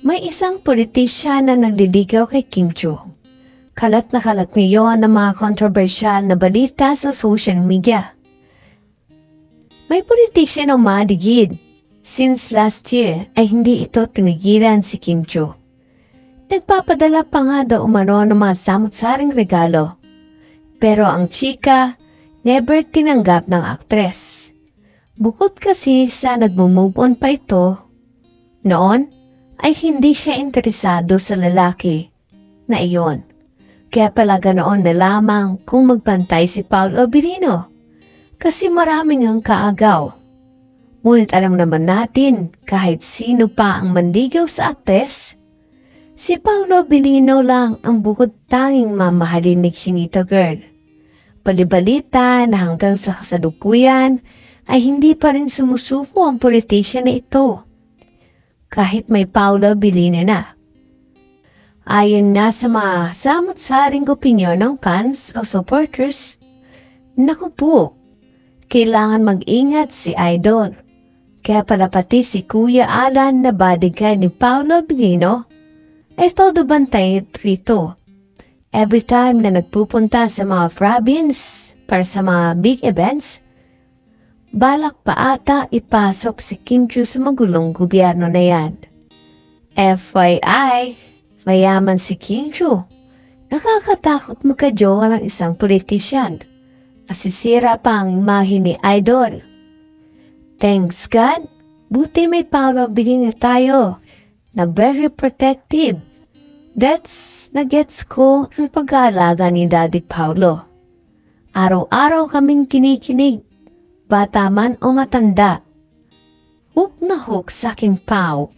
May isang politisyan na nagliligaw kay Kim Cho. Kalat na kalat ngayon ang mga kontrobersyal na balita sa social media. May politisyan ang madigid. Since last year ay hindi ito tinigilan si Kim Cho. Nagpapadala pa nga daw umano ng mga samot-saring regalo. Pero ang chika, never tinanggap ng aktres. Bukod kasi sa nagmo-move on pa ito, noon ay hindi siya interesado sa lalaki na iyon. Kaya pala ganoon na lamang kung magpantay si Paolo Abilino. Kasi maraming ang kaagaw. Ngunit alam naman natin kahit sino pa ang manligaw sa aktres, si Paolo Abilino lang ang bukod tanging mamahalin ni Chinito Girl. Palibalita na hanggang sa kasalukuyan ay hindi pa rin sumusuko ang politician na ito. Kahit may Paolo Abilino na. Ayon na sa mga samot-saring opinyon ng fans o supporters, naku po, kailangan mag-ingat si Idol. Kaya pala pati si Kuya Alan na bodyguard ni Paolo Abilino ay todo bantay rito. Every time na nagpupunta sa mga province para sa mga big events, balak pa ata ipasok si Kim Chiu sa magulong gobyerno na yan. FYI, mayaman si Kim Chiu. Nakakatakot magkajowa ng isang politisyan. Nasisira pa ang imahe ni Idol. Thanks God, buti may Paolo bigyan na tayo na very protective. That's nagets ko ang pag-aalaga ni Daddy Paulo. Araw-araw kaming kinikinig, bata man o matanda. Hook na hook sa aking pao.